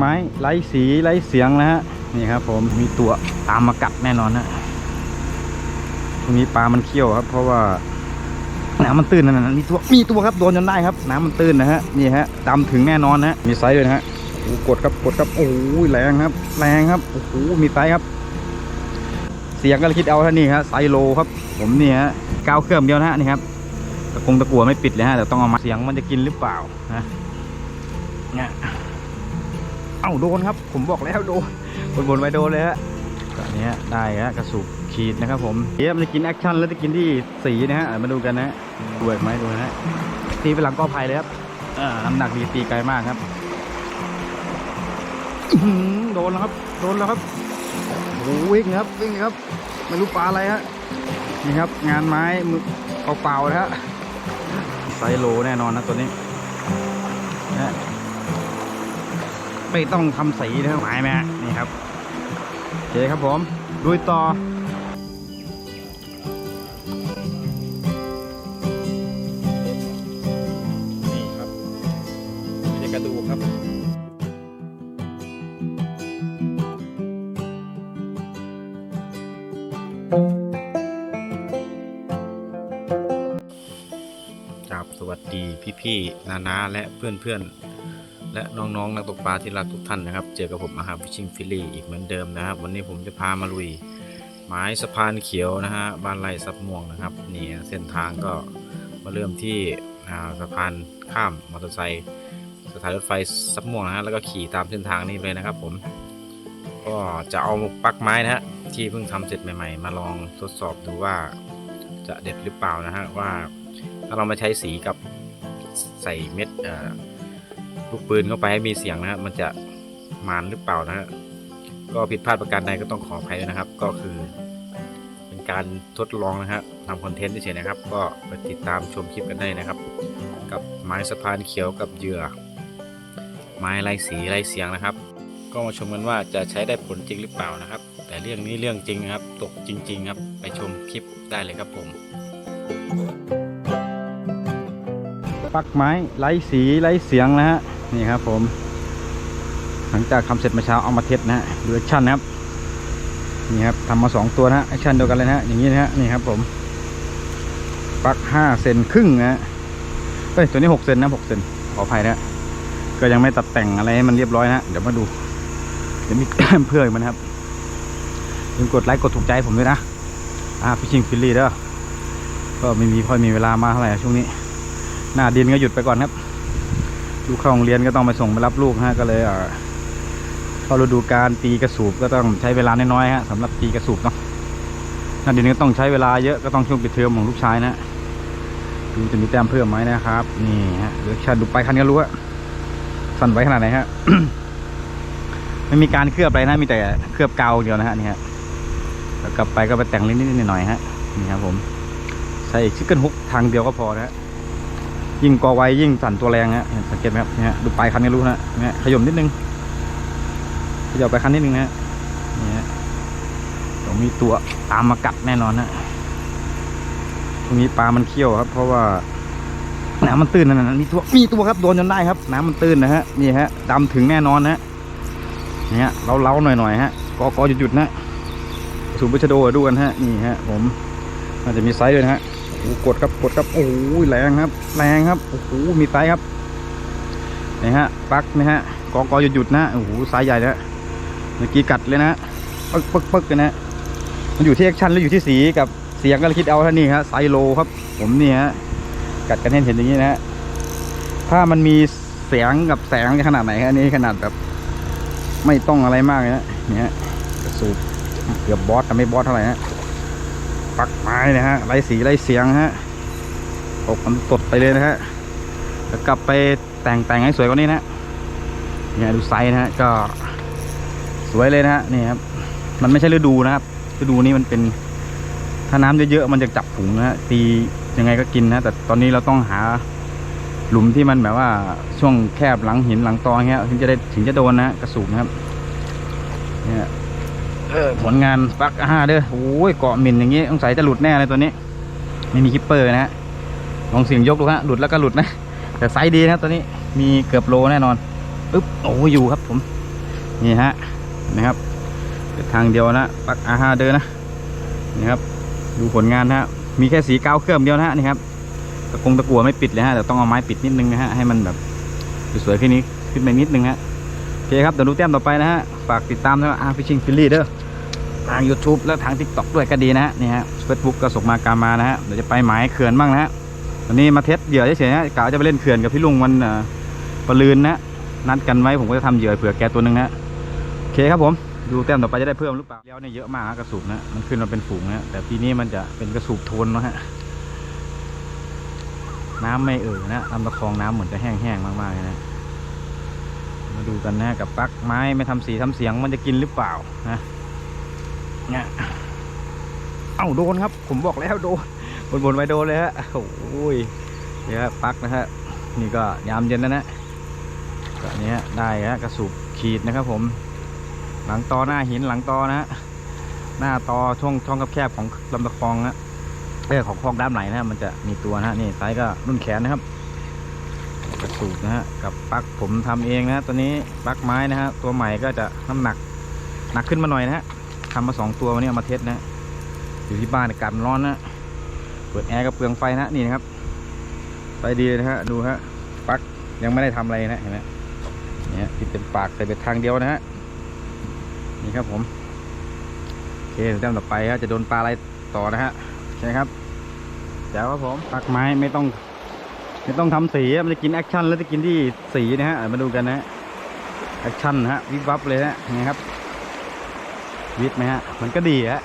ไม้ไร้สีไร้เสียงนะฮะนี่ครับผมมีตัวตามมากัดแน่นอนนะตรงนี้ปลามันเขี้ยวครับ เพราะว่าน้ำมันตื้นนั่นนะมีตัวมีตัวครับโดนจนได้ครับ น้ำมันตื้นนะฮะนี่ฮะดำถึงแน่นอนนะมีไซส์ด้วยนะฮะโอ้กดครับกดครับโอ้โหแรงครับ แรงครับโอ้โหมีไซส์ครับ เสียงก็คิดเอาท่านี่ครับไซโลครับ ผมนี่ฮะก้าวเครื่องเดียวนะฮะนี่ครับตะกงตะกัวไม่ปิดเลยฮะแต่ต้องเอามาเสียงมันจะกินหรือเปล่านะเนี่ย เอ้าโดนครับ ผมบอกแล้วโดนบนบนไว้โดนเลยฮะก็อันเนี้ยได้ฮะกระสุบขีดนะครับผมเดี๋ยวมันจะกินแอคชั่นแล้วจะกินที่สีนะฮะมาดูกันนะฮะดูไหมดูนะฮะตีไปหลังกอไผ่เลยครับอ่าน้ำหนักดีตีไกลมากครับโดนแล้วครับ โดนแล้วครับโอ้โหวิ่งครับวิ่งครับ ไม่รู้ปลาอะไรฮะนี่ครับ งานไม้มือเปล่าๆนะฮะไซโลแน่นอนนะตัวนี้นะ ไม่ต้องทำสีนะครับหมายไหมฮะนี่ครับโอเคครับผมลุยต่อนี่ครับมีกระดูกครับครับสวัสดีพี่ๆนานาและเพื่อนๆ และน้องๆนักตกปลาที่รักทุกท่านนะครับ เจอกับผมอาหารฟิชชิงฟิลลี่อีกเหมือนเดิมนะครับ วันนี้ผมจะพามาลุยหมายสะพานเขียวนะฮะบ้านไร่ซับม่วงนะครับนี่เส้นทางก็มาเริ่มที่สะพานข้ามมอเตอร์ไซค์สถานรถไฟซับม่วงนะฮะแล้วก็ขี่ตามเส้นทางนี้เลยนะครับ ผมก็จะเอาปลั๊กไม้นะฮะที่เพิ่งทำเสร็จใหม่ ๆ มาลองทดสอบดูว่าจะเด็ดหรือเปล่านะฮะว่าถ้าเรามาใช้สีกับใส่เม็ดอ่อ ลูกปืนเข้าไปให้มีเสียงนะฮะมันจะมานหรือเปล่านะฮะก็ผิดพลาดประการใดก็ต้องขออภัยนะครับ ก็คือ เป็นการทดลองนะฮะทำคอนเทนต์เฉยๆนะครับ ก็ไปติดตามชมคลิปกันได้นะครับ กับไม้สะพานเขียวกับเหยื่อ ไม้ไร้สีไร้เสียงนะครับ ก็มาชมกันว่าจะใช้ได้ผลจริงหรือเปล่านะครับ แต่เรื่องนี้เรื่องจริงนะครับ ตกจริง ๆ ครับ ไปชมคลิปได้เลยครับผมปักไม้ไร้สีไร้เสียงนะฮะ นี่ครับผม หลังจากทำเสร็จเมื่อเช้าเอามาเทสนะฮะดูแอคชั่นนะครับนี่ครับทำมาสองตัวนะฮะแอคชั่นเดียวกันเลยนะฮะอย่างนี้นะฮะนี่ครับผมปักห้าเซนครึ่งนะฮะเฮ้ยตัวนี้หกเซนนะหกเซนขออภัยนะก็ยังไม่ตัดแต่งอะไรให้มันเรียบร้อยนะเดี๋ยวมาดูเดี๋ยวมีเพื่อนมันครับย่าลืมกดไลค์กดถูกใจผมด้วยนะอ่าฟิชชิงฟิลลี่เด้อก็ไม่มีค่อยมีเวลามาเท่าไหร่ช่วงนี้ หน้าดินก็หยุดไปก่อนครับ ลูกเข้าโรงเรียนก็ต้องไปส่งไปรับลูกฮะก็เลยเออเข้าฤดูการตีกระสูบก็ต้องใช้เวลาน้อยๆฮะสำหรับตีกระสูบเนาะหน้าดินก็ต้องใช้เวลาเยอะก็ต้องช่วงปิดเทอมของลูกชายนะดูจะมีแต้มเพิ่มไหมนะครับ นี่ฮะเดี๋ยวชันดูไปคันก็รู้ว่าสั่นไว้ขนาดไหนฮะไม่มีการเคลือบอะไรนะมีแต่เคลือบกาวเดียวนะฮะนี่ฮะแล้วกลับไปก็ไปแต่งเล็กนิดๆหน่อยๆฮะนี่ครับผมใส่ชิคเก้นฮุกทางเดียวก็พอนะฮะ ยิ่งกอไวยิ่งสั่นตัวแรงฮะเห็นสังเกตไหมครับเนี่ยดูปลายคันก็รู้นะเนี่ยขยมนิดนึงขยับไปคันนิดนึงนะนี่ฮะต้องมีตัวตามมากัดแน่นอนนะตรงนี้ปลามันเขี้ยวครับ เพราะว่าน้ำมันตื้นนั่นนะมีตัวมีตัวครับโดนจนได้ครับ น้ำมันตื้นนะฮะนี่ฮะดำถึงแน่นอนนะเนี่ยเราเล้าๆหน่อยๆฮะกอกอหยุดๆนะสูบบุชโดดูกันฮะนี่ฮะ ผมอาจจะมีไซส์ด้วยนะฮะ กดครับกดครับโอ้โหแรงครับแรงครับโอ้โหมีไซส์ครับนี่ฮะปักนะฮะกอกอหยุดหยุดนะโอ้โหไซส์ใหญ่นะเมื่อกี้กัดเลยนะปึ๊กปึ๊กปึ๊กเลยนะมันอยู่ที่แอคชั่นแล้วอยู่ที่สีกับเสียงก็คิดเอาท่านี่ฮะไซส์โลครับ ผมนี่ฮะกัดกันให้เห็นอย่างนี้นะฮะถ้ามันมีเสียงกับแสงขนาดไหนฮะนี่ขนาดแบบ ไม่ต้องอะไรมากเลยนะเนี่ยฮะสูบเกือบบอสแต่ไม่บอสเท่าไหร่นะ ปักไม้นะฮะไรสีไรเสียงฮะตกมันตดไปเลยนะฮะแล้วกลับไปแต่งแต่งให้สวยกว่านี้นะเนี่ยดูไซส์นะฮะก็สวยเลยนะฮะนี่ครับมันไม่ใช่ฤดูนะครับฤดูนี้มันเป็นถ้าน้ำเยอะๆมันจะจับถุงนะฮะตียังไงก็กินนะแต่ตอนนี้เราต้องหาหลุมที่มันแบบว่าช่วงแคบหลังหินหลังตอเงี้ยถึงจะได้ถึงจะโดนนะกระสูบนะครับเนี่ย ผลงานปักห้าเด้อโอ้ยเกาะหมินอย่างงี้ต้องใส่จะหลุดแน่เลยตัวนี้ ไม่มีคิปเปอร์นะฮะลองเสียงยกดูฮะหลุดแล้วก็หลุดนะ แต่ไซส์ดีนะตัวนี้มีเกือบโลแน่นอนปึ๊บโอ้อยู่ครับผม นี่ฮะนะครับทางเดียวนะปักอาฮาเดินนะนี่ครับ ดูผลงานนะฮะมีแค่สีกาวเครื่องเดียวนะฮะนี่ครับตะกงตะกัวไม่ปิดเลยฮะแต่ต้องเอาไม้ปิดนิดนึงนะฮะให้มันแบบสวยๆขึ้นนี้ขึ้นไปนิดนึงฮะ เคครับเดี๋ยวดูแต้มต่อไปนะฮะ ฝากติดตามนะอาร์ฟิชิงฟิลลี่เด้อทาง YouTube และทาง TikTok ด้วยก็ดีนะฮะ นี่ฮะเฟซบุ๊กก็ส่งมาการมานะฮะ เดี๋ยวจะไปหมายเขื่อนบ้างนะฮะวันนี้มาเทสเหยื่อเฉยๆนะกะจะไปเล่นเขื่อนกับพี่ลุงวันเอ่อปลืนนะนัดกันไว้ผมก็จะทำเหยื่อเผื่อแกตัวหนึ่งนะโอเคครับผมดูแต้มต่อไปจะได้เพิ่มหรือเปล่าเลี้ยวเนี่ยเยอะมากนะกระสูบนะมันขึ้นมาเป็นฝูงนะแต่ปีนี้มันจะเป็นกระสูบโทนนะฮะน้ำไม่เอ่อนะลำตะคองน้ำเหมือนจะแห้งๆมากๆนะ มาดูกันนะกับปลั๊กไม้ไม่ทำสีทำเสียงมันจะกินหรือเปล่านะเนี่ยเอ้าโดนครับ ผมบอกแล้วโดนบนบนไว้โดนเลยฮะโอ้ยเนี่ยปลั๊กนะฮะนี่ก็ยามเย็นแล้วนะก็อันนี้ได้ฮะกระสูบขีดนะครับ ผม หลังตอหน้าหินหลังตอนะฮะหน้าตอช่องช่องแคบๆของลำตะคองนะเออของคลองด้ามไหลนะฮะมันจะมีตัวนะฮะนี่ไซส์ก็รุ่นแขนนะครับ สูบนะฮะกับปลั๊กผมทำเองนะฮะตัวนี้ปลั๊กไม้นะฮะตัวใหม่ก็จะน้ำหนักหนักขึ้นมาหน่อยนะฮะทำมาสองตัววันนี้เอามาเทสนะอยู่ที่บ้านอากาศมันร้อนนะเปิดแอร์ก็เปลืองไฟนะนี่นะครับไฟดีนะฮะดูฮะปลั๊กยังไม่ได้ทำอะไรนะเห็นไหมเนี่ยติดเป็นปากใส่เป็นทางเดียวนะฮะนี่ครับผมโอเคเดี๋ยวแต้มต่อไปฮะจะโดนปลาอะไรต่อนะฮะใช่ครับเดี๋ยวครับผมปักไม้ไม่ต้อง ไม่ต้องทำสีมันจะกินแอคชั่นแล้วจะกินที่สีนะฮะมาดูกันนะแอคชั่นฮะวิบวับเลยนะนี่ครับ วิบไหมฮะ มันก็ดีฮะ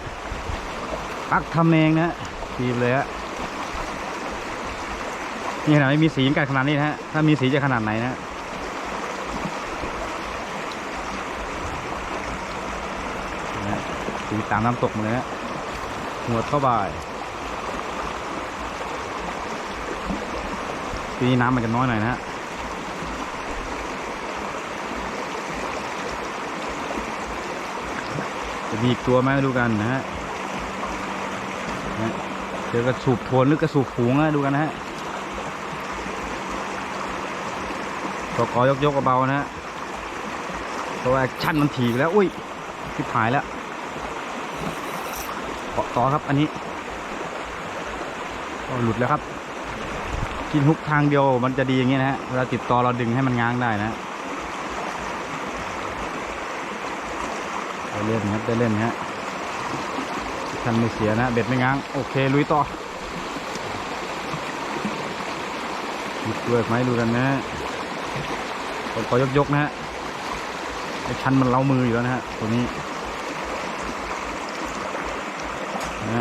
ปักทำเองนะฮะดีเลยฮะนี่ขนาดไม่มีสีกันขนาดนี้นะฮะถ้ามีสีจะขนาดไหนนะฮะนะฮะตีตามน้ำตกมาเลยฮะหัวเข้าบ่าย ปีนี้น้ำมันจะน้อยหน่อยนะฮะจะมีอีกตัวไหมดูกันนะฮะนะเจอกระสูบโทนหรือกระสูบฝูงนะดูกันนะฮะกกอยกยกเบานะฮะตัวแอคชั่นมันถีบแล้ว อุ้ยทิพหายแล้วเกาะต่อครับอันนี้ก็หลุดแล้วครับ กินฮุกทางเดียวมันจะดีอย่างนี้นะฮะเวลาติดต่อเราดึงให้มันง้างได้นะได้เล่นครับได้เล่นฮะทันไม่เสียนะเบ็ดไม่ง้างโอเคลุยต่อหยุดด้วยไหมดูกันนะขอขอยกๆนะฮะไอ้ชันมันเล้ามืออยู่แล้วนะฮะตัวนี้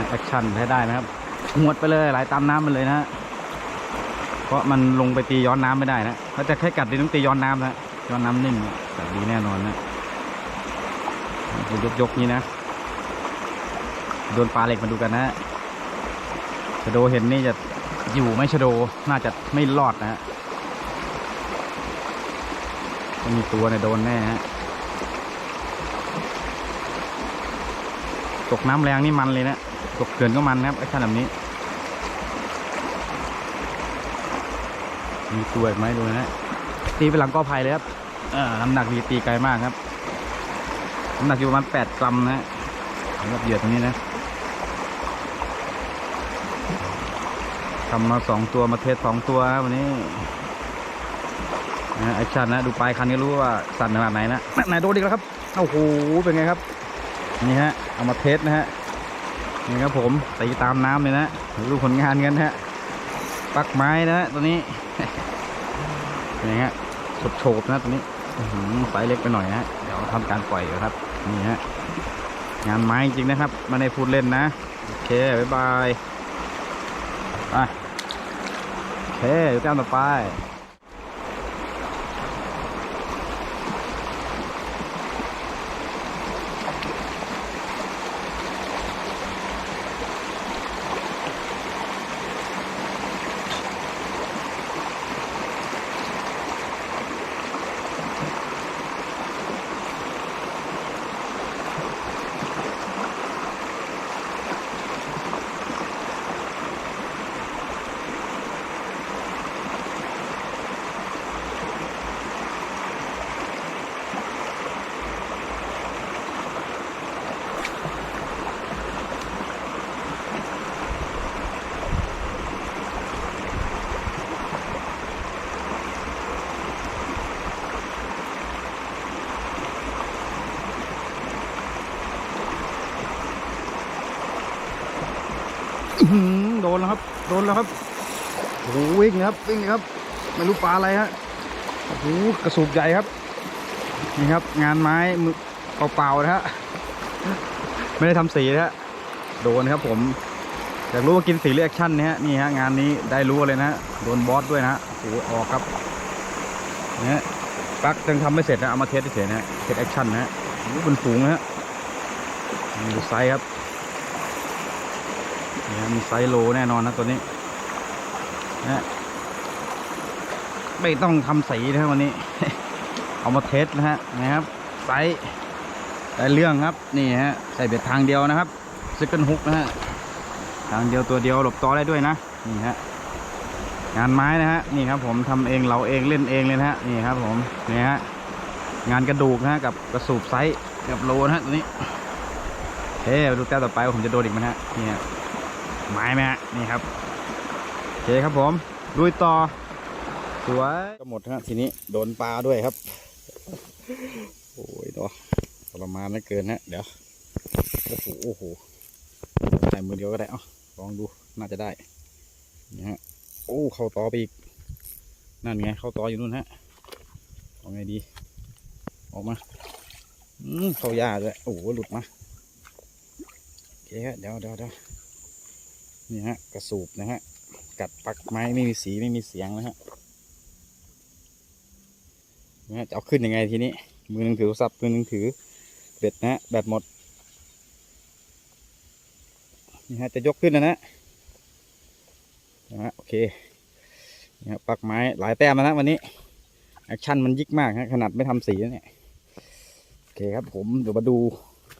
แอคชั่นใช้ได้นะครับหวดไปเลยไหลตามน้ำมันเลยนะฮะ ราะมันลงไปตีย้อนน้ำไม่ได้นะถ้าจะแค่กัดดีต้องตีย้อนน้ำนะย้อนน้ำนิ่มกัดดีแน่นอนนะยกยกๆนี้นะโดนปลาเหล็กมาดูกันนะชะโดเห็นนี่จะอยู่ไหม่ชะโดน่าจะไม่รอดนะฮะมีตัวเนี่ยโดนแน่ฮะตกน้ำแรงนี่มันเลยนะตกเกินก็มันนะครับไอ้ขนาดนี้ มีตัวอีกไหมดูนะตีไปหลังก็ภัยเลยครับเออน้ำหนักดีตีไกลมากครับน้ำหนักอยู่ประมาณแปดกรัมนะสำหรับเหยื่อตรงนี้นะทำมาสองตัวมาเทสสองตัวครับวันนี้นะแอคชั่นนะดูปลายคันก็รู้ว่าสั่นขนาดไหนนะไหนโดนอีกแล้วครับโอ้โหเป็นไงครับนี่ฮะเอามาเทสนะฮะนี่ครับผมตีตามน้ำเลยนะดูผลงานกันฮะปักไม้นะฮะตัวนี้ เป็นไงฮะโฉบๆนะตัวนี้อื้อหือไซส์เล็กไปหน่อยนะฮะเดี๋ยวทำการปล่อยครับนี่ฮะงานไม้จริงนะครับมาในพูดเล่นนะโอเคบ๊ายบายไปโอเคเดี๋ยวแต้มต่อไป โดนแล้วครับโอ้โหวิ่งครับวิ่งครับไม่รู้ปลาอะไรฮะโอ้โหกระสูบใหญ่ครับนี่ครับ งานไม้มือเปล่าๆนะฮะไม่ได้ทำสีนะฮะโดนครับผมอยากรู้ว่ากินสีเรีแอคชั่นเนี่ยฮะนี่ฮะงานนี้ได้รู้เลยนะโดนบอสด้วยนะโอ้โหออกครับเนี่ยปักยังทำไม่เสร็จนะเอามาเทสเฉยๆนะฮะเทสแอคชั่นนะฮะโอ้โหเป็นฝูงนะฮะดูไซส์ครับ มีไซส์โลแน่นอนนะตัวนี้นะฮะไม่ต้องทำสีนะครับวันนี้ เอามาเทสนะฮะนะครับ ไซส์ได้เรื่องครับนี่ฮะใส่เบ็ดทางเดียวนะครับซิกเกิลฮุกนะฮะทางเดียวตัวเดียวหลบต่อได้ด้วยนะนี่ฮะงานไม้นะฮะนี่ครับผมทำเองเราเองเล่นเองเลยนะฮะนี่ครับผมนี่ฮะงานกระดูกนะฮะกับกระสูบไซส์กับโลนะฮะตัวนี้เฮ้าดูแต้มต่อไปว่าผมจะโดนอีกไหมฮะนี่ฮะ ไม้ไหมฮะนี่ครับโอเคครับผมลุยต่อ สวยก็หมดฮะทีนี้โดนปลาด้วยครับ โอ้ยเนาะทรมาณนเหลือเกินฮะเดี๋ยวโอ้โหโอ้โหใส่มือเดียวก็ได้เอ้าลองดูน่าจะได้นี่ฮะโอ้เข้าต่อไปอีกนั่นไงเข้าต่ออยู่นู่นฮะเอาไงดี ออกมาอืมเข้ายาด้วยโอ้โหหลุดมาโอเคฮะเดี๋ยวเดี๋ยวเดี๋ยว นี่ฮะกระสูบนะฮะ กัดปักไม้ไม่มีสีไม่มีเสียงนะฮะนะฮะจะเอาขึ้นยังไงทีนี้ มือหนึ่งถือโทรศัพท์มือหนึ่งถือเบ็ดนะฮะแบตหมดนี่ฮะจะยกขึ้นนะนะนะฮะโอเคนี่ฮะปักไม้หลายแต้มแล้วนะวันนี้แอคชั่นมันยิกมากฮะขนาดไม่ทำสีเนี่ยโอเคครับผมเดี๋ยวมาดู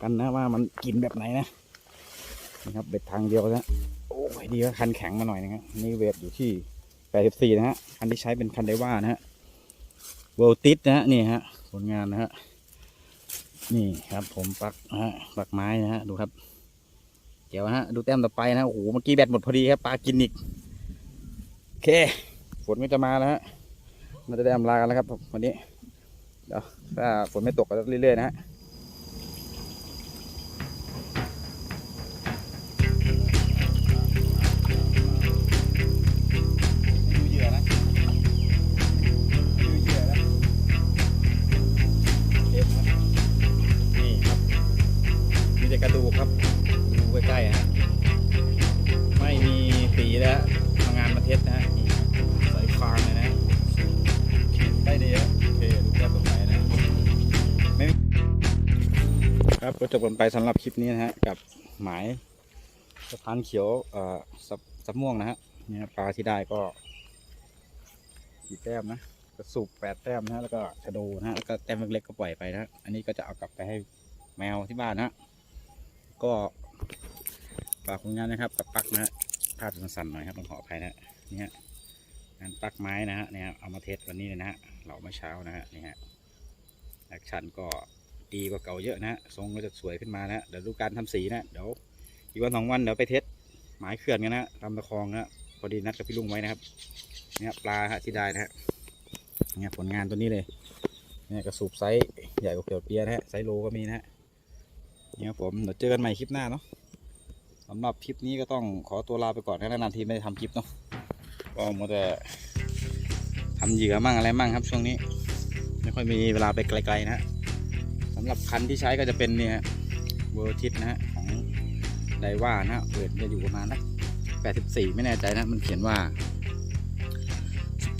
กันนะว่ามันกินแบบไหนนะนี่ครับเบ็ดทางเดียวนะ โอ้ยดีว่าคันแข็งมาหน่อยนะครับนี่เวทอยู่ที่84นะฮะคันที่ใช้เป็นคันไดว่านะฮะเวลติสนะฮะนี่ฮะผลงานนะฮะนี่ครับผมปักนะฮะปักไม้นะฮะดูครับเดี๋ยวฮะดูแต้มต่อไปนะโอ้โหเมื่อกี้แบตหมดพอดีครับปลากินอีกโอเคฝนก็จะมาแล้วฮะมันจะได้อำลากันแล้วครับวันนี้เดี๋ยวถ้าฝนไม่ตกก็เรื่อยๆนะฮะ ก็จบกันไปสำหรับคลิปนี้นะฮะกับหมายสะพานเขียวเอ่อสับสับม่วงนะฮะเนี่ยปลาที่ได้ก็กี่แต้มนะกระสุบแปดแต้มนะฮะแล้วก็ชะโดนะฮะแล้วก็แต้มเล็กๆก็ปล่อยไปนะฮะอันนี้ก็จะเอากลับไปให้แมวที่บ้านนะฮะก็ฝากผลงานนะครับกับปลั๊กนะฮะภาพสั่นๆหน่อยครับต้องขออภัยนะฮะนี่ฮะงานปักไม้นะฮะเนี่ยเอามาเทสวันนี้เลยนะฮะเราเมื่อเช้านะฮะนี่ฮะแอคชั่นก็ ดีกว่าเก่าเยอะนะฮะทรงก็จะสวยขึ้นมานะเดี๋ยวดูการทำสีนะเดี๋ยวอีกวันสองวันเดี๋ยวไปเทสหมายเขื่อนกันนะทำตะคองนะพอดีนัดกับพี่ลุงไว้นะครับเนี่ยปลาฮะที่ได้นะฮะเนี่ยผลงานตัวนี้เลยเนี่ยกระสูบไซส์ใหญ่กว่าเขียวเปียนะฮะไซส์โลก็มีนะฮะเนี่ยครับผมเดี๋ยวเจอกันใหม่คลิปหน้าเนาะสำหรับคลิปนี้ก็ต้องขอตัวลาไปก่อนนะนานๆทีไม่ได้ทำคลิปเนาะก็มัวแต่ทำเหยื่อมั่งอะไรมั่งครับช่วงนี้ ไม่ค่อยมีเวลาไปไกลๆนะฮะำหรับคันที่ใช้ก็จะเป็นเนี่ยเวอร์ทิสนะฮะของไดว่านะฮะเวทจะอยู่ประมาณนัก84 ไม่แน่ใจนะมันเขียนว่า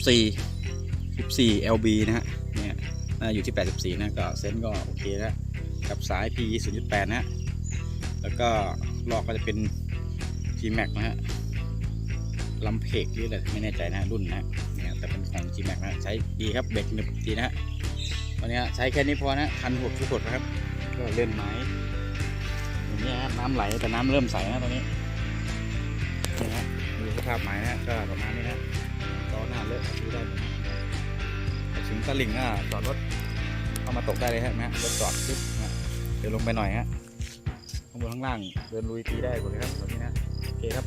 14 14 LB นะฮะเนี่ยน่าอยู่ที่ 84 นะก็เซนก็โอเคนะกับสาย P 0.8นะฮะแล้วก็ลอกก็จะเป็น G Max นะฮะลำเพกหรืออะไรไม่แน่ใจนะรุ่นนะฮะเนี่ยแต่เป็นของ G Max นะใช้ดีครับเบรกหนึบดีนะฮะ วันนี้ใช้แค่นี้พอนะคันหกทุกดนะครับ ก็เล่นไม้อย่างนี้ยฮะน้ำไหลแต่น้ำเริ่มใสนะตอนนี้นี่ฮะดูสภาพไม้นะก็ประมาณนี้นะล้อหน้าเลอะซื้อได้ถึงตลิ่งอะจอดรถเข้ามาตกได้เลยฮะนะรถจอดปึ๊บนะเดี๋ยวลงไปหน่อยฮะข้างบนข้างล่างเดินลุยตีได้หมดเลยครับตอนนี้นะโอเคครับ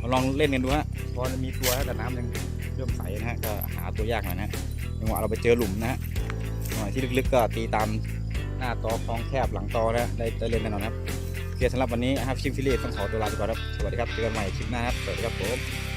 มาลองเล่นกันดูฮะพอมีตัวแต่น้ำยังเริ่มใสนะฮะก็หาตัวยากหน่อยนะจังหวะเราไปเจอหลุมนะฮะ ที่ลึกๆก็ตีตามหน้าตอคลองแคบหลังตอนะได้ได้เล่นแน่นอนครับโอเคเคสำหรับวันนี้นะครับชิมฟิเลต้องขอตัวลาไปก่อนครับสวัสดีครับเจอกันใหม่คลิปหน้าครับสวัสดีครับผม